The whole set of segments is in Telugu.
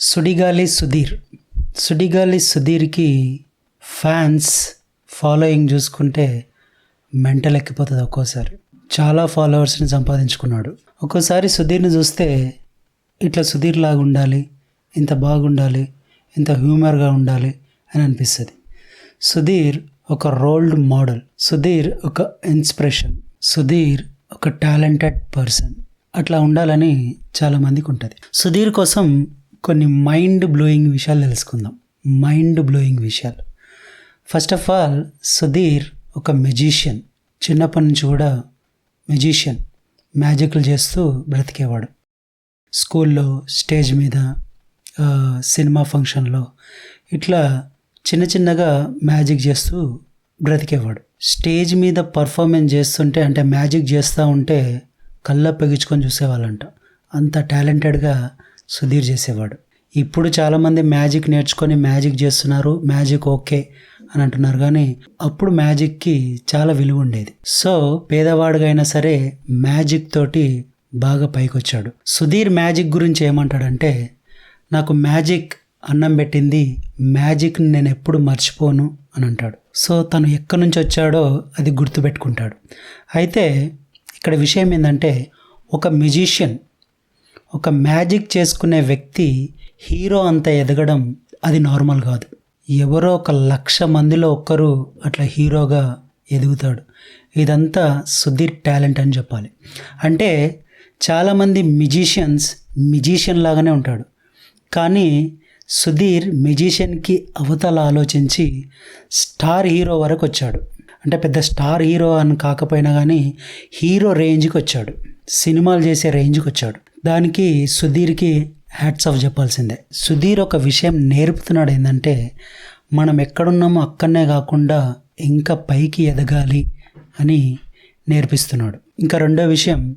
సుడిగాలి సుధీర్. సుడిగాలి సుధీర్కి ఫ్యాన్స్ ఫాలోయింగ్ చూసుకుంటే మెంటల్ ఎక్కిపోతుంది ఒక్కోసారి. చాలా ఫాలోవర్స్ని సంపాదించుకున్నాడు. ఒక్కోసారి సుధీర్ని చూస్తే ఇట్లా సుధీర్ లాగా ఉండాలి ఇంత బాగుండాలి ఇంత హ్యూమర్గా ఉండాలి అని అనిపిస్తుంది. సుధీర్ ఒక రోల్డ్ మోడల్. సుధీర్ ఒక ఇన్స్పిరేషన్. సుధీర్ ఒక టాలెంటెడ్ పర్సన్. అట్లా ఉండాలని చాలామందికి ఉంటుంది. సుధీర్ కోసం కొన్ని మైండ్ బ్లోయింగ్ విషయాలు తెలుసుకుందాం. మైండ్ బ్లోయింగ్ విషయాలు. ఫస్ట్ ఆఫ్ ఆల్ సుధీర్ ఒక మెజీషియన్ చిన్నప్పటి నుంచి కూడా మెజీషియన్ మ్యాజిక్లు చేస్తూ బ్రతికేవాడు. స్కూల్లో స్టేజ్ మీద సినిమా ఫంక్షన్లో ఇట్లా చిన్న చిన్నగా మ్యాజిక్ చేస్తూ బ్రతికేవాడు. స్టేజ్ మీద పర్ఫార్మెన్స్ చేస్తుంటే అంటే మ్యాజిక్ చేస్తూ ఉంటే కళ్ళ పెగించుకొని చూసేవాళ్ళంట. అంత టాలెంటెడ్గా సుధీర్ చేసేవాడు. ఇప్పుడు చాలామంది మ్యాజిక్ నేర్చుకొని మ్యాజిక్ చేస్తున్నారు మ్యాజిక్ ఓకే అని అంటున్నారు కానీ అప్పుడు మ్యాజిక్కి చాలా విలువ ఉండేది. సో పేదవాడిగా అయినా సరే మ్యాజిక్ తోటి బాగా పైకొచ్చాడు. సుధీర్ మ్యాజిక్ గురించి ఏమంటాడంటే నాకు మ్యాజిక్ అన్నం పెట్టింది మ్యాజిక్ని నేను ఎప్పుడు మర్చిపోను అని అంటాడు. సో తను ఎక్కడి నుంచి వచ్చాడో అది గుర్తుపెట్టుకుంటాడు. అయితే ఇక్కడ విషయం ఏంటంటే ఒక మ్యూజిషియన్ ఒక మ్యాజిక్ చేసుకునే వ్యక్తి హీరో అంత ఎదగడం అది నార్మల్ కాదు. ఎవరో ఒక లక్ష మందిలో ఒక్కరు అట్లా హీరోగా ఎదుగుతాడు. ఇదంతా సుధీర్ టాలెంట్ అని చెప్పాలి. అంటే చాలామంది మ్యూజిషియన్స్ మ్యూజిషియన్ లాగానే ఉంటాడు. కానీ సుధీర్ మ్యూజిషియన్కి అవతల ఆలోచించి స్టార్ హీరో వరకు వచ్చాడు. అంటే పెద్ద స్టార్ హీరో అని కాకపోయినా కానీ హీరో రేంజ్కి వచ్చాడు. సినిమాలు చేసే రేంజ్కి వచ్చాడు. దానికి సుధీర్కి హ్యాట్స్ ఆఫ్ చెప్పాల్సిందే. సుధీర్ ఒక విషయం నేర్పుతున్నాడు ఏంటంటే మనం ఎక్కడున్నామో అక్కడనే కాకుండా ఇంకా పైకి ఎదగాలి అని నేర్పిస్తున్నాడు. ఇంకా రెండో విషయం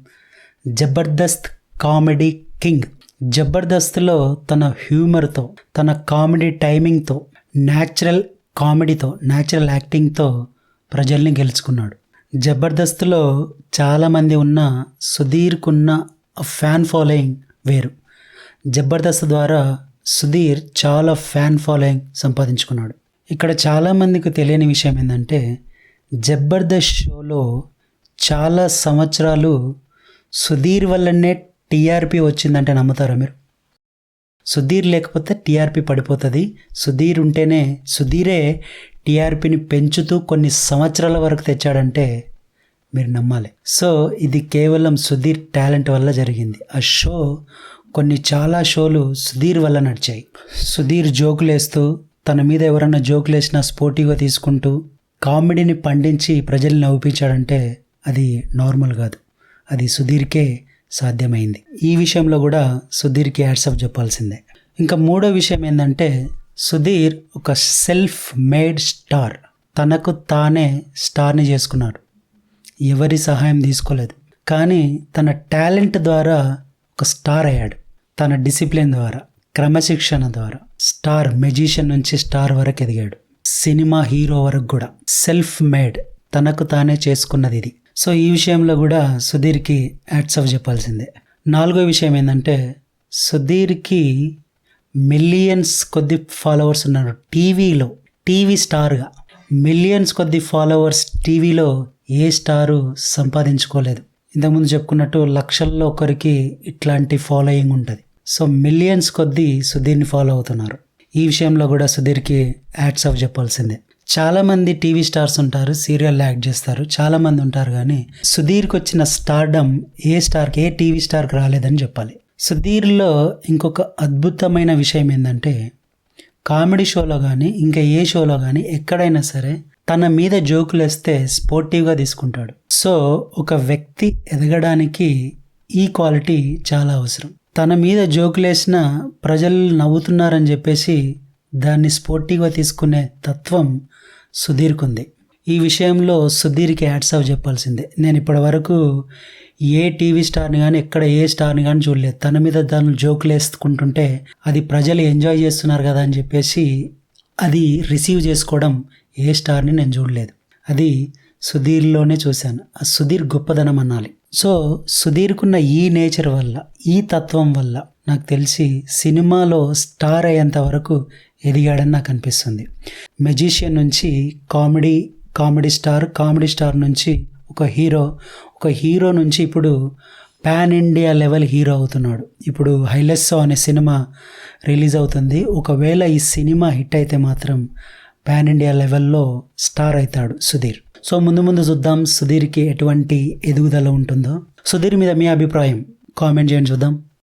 జబర్దస్త్ కామెడీ కింగ్. జబర్దస్త్లో తన హ్యూమర్తో తన కామెడీ టైమింగ్తో న్యాచురల్ కామెడీతో న్యాచురల్ యాక్టింగ్తో ప్రజల్ని గెలుచుకున్నాడు. జబర్దస్త్లో చాలామంది ఉన్న సుధీర్కున్న ఫ్యాన్ ఫాలోయింగ్ వేరు. జబర్దస్త్ ద్వారా సుధీర్ చాలా ఫ్యాన్ ఫాలోయింగ్ సంపాదించుకున్నాడు. ఇక్కడ చాలామందికి తెలియని విషయం ఏంటంటే జబర్దస్త్ షోలో చాలా సంవత్సరాలు సుధీర్ వల్లనే టీఆర్పీ వచ్చిందంటే నమ్ముతారా మీరు? సుధీర్ లేకపోతే టీఆర్పీ పడిపోతుంది. సుధీర్ ఉంటేనే సుధీరే టీఆర్పీని పెంచుతూ కొన్ని సంవత్సరాల వరకు తెచ్చాడంటే మీరు నమ్మాలి. సో ఇది కేవలం సుధీర్ టాలెంట్ వల్ల జరిగింది. ఆ షో కొన్ని చాలా షోలు సుధీర్ వల్ల నడిచాయి. సుధీర్ జోకులేస్తూ తన మీద ఎవరన్నా జోకులేసినా స్పోర్టివ్గా తీసుకుంటూ కామెడీని పండించి ప్రజల్ని నవ్వించాడంటే అది నార్మల్ కాదు. అది సుధీర్కే సాధ్యమైంది. ఈ విషయంలో కూడా సుధీర్కి యాడ్సప్ చెప్పాల్సిందే. ఇంకా మూడో విషయం ఏంటంటే సుధీర్ ఒక సెల్ఫ్ మేడ్ స్టార్. తనకు తానే స్టార్ని చేసుకున్నాడు. ఎవరి సహాయం తీసుకోలేదు. కానీ తన టాలెంట్ ద్వారా ఒక స్టార్ అయ్యాడు. తన డిసిప్లిన్ ద్వారా క్రమశిక్షణ ద్వారా స్టార్ మెజిషియన్ నుంచి స్టార్ వరకు ఎదిగాడు. సినిమా హీరో వరకు కూడా సెల్ఫ్ మేడ్ తనకు తానే చేసుకున్నది ఇది. సో ఈ విషయంలో కూడా సుధీర్కి యాడ్స్ ఆఫ్ చెప్పాల్సిందే. నాలుగో విషయం ఏంటంటే సుధీర్కి మిలియన్స్ కొద్ది ఫాలోవర్స్ ఉన్నారు. టీవీలో టీవీ స్టార్గా మిలియన్స్ కొద్ది ఫాలోవర్స్ టీవీలో ఏ స్టారు సంపాదించుకోలేదు. ఇంతకుముందు చెప్పుకున్నట్టు లక్షల్లో ఒకరికి ఇట్లాంటి ఫాలోయింగ్ ఉంటుంది. సో మిలియన్స్ కొద్దీ సుధీర్ని ఫాలో అవుతున్నారు. ఈ విషయంలో కూడా సుధీర్కి యాడ్స్ ఆఫ్ చెప్పాల్సిందే. చాలామంది టీవీ స్టార్స్ ఉంటారు సీరియల్ యాక్ట్ చేస్తారు చాలామంది ఉంటారు కానీ సుధీర్కి వచ్చిన స్టార్డమ్ ఏ స్టార్కి ఏ టీవీ స్టార్కి రాలేదని చెప్పాలి. సుధీర్లో ఇంకొక అద్భుతమైన విషయం ఏంటంటే కామెడీ షోలో కానీ ఇంకా ఏ షోలో కానీ ఎక్కడైనా సరే తన మీద జోకులేస్తే స్పోర్టివ్గా తీసుకుంటాడు. సో ఒక వ్యక్తి ఎదగడానికి ఈ క్వాలిటీ చాలా అవసరం. తన మీద జోకులేసిన ప్రజలు నవ్వుతున్నారని చెప్పేసి దాన్ని స్పోర్టివ్గా తీసుకునే తత్వం సుధీర్కుంది. ఈ విషయంలో సుధీర్కి యాడ్స్ ఆఫ్ చెప్పాల్సిందే. నేను ఇప్పటి వరకు ఏ టీవీ స్టార్ని కానీ ఎక్కడ ఏ స్టార్ని కానీ చూడలేదు. తన మీద దాని జోకులు వేసుకుంటుంటే అది ప్రజలు ఎంజాయ్ చేస్తున్నారు కదా అని చెప్పేసి అది రిసీవ్ చేసుకోవడం ఏ స్టార్ని నేను చూడలేదు. అది సుధీర్లోనే చూశాను. ఆ సుధీర్ గొప్పదనం అనాలి. సో సుధీర్కున్న ఈ నేచర్ వల్ల ఈ తత్వం వల్ల నాకు తెలిసి సినిమాలో స్టార్ అయ్యేంత వరకు ఎదిగాడని నాకు అనిపిస్తుంది. మెజిషియన్ నుంచి comedy comedy star comedy star నుంచి ఒక హీరో ఒక హీరో నుంచి ఇప్పుడు పాన్ ఇండియా లెవెల్ హీరో అవుతున్నాడు. ఇప్పుడు హైలెస్సో అనే సినిమా రిలీజ్ అవుతుంది. ఒకవేళ ఈ సినిమా హిట్ అయితే మాత్రం పాన్ ఇండియా లెవెల్లో స్టార్ అవుతాడు సుధీర్. సో ముందు ముందు చూద్దాం సుధీర్కి ఎటువంటి ఎదుగుదల ఉంటుందో. సుధీర్ మీద మీ అభిప్రాయం. కామెంట్ చేయండి చూద్దాం.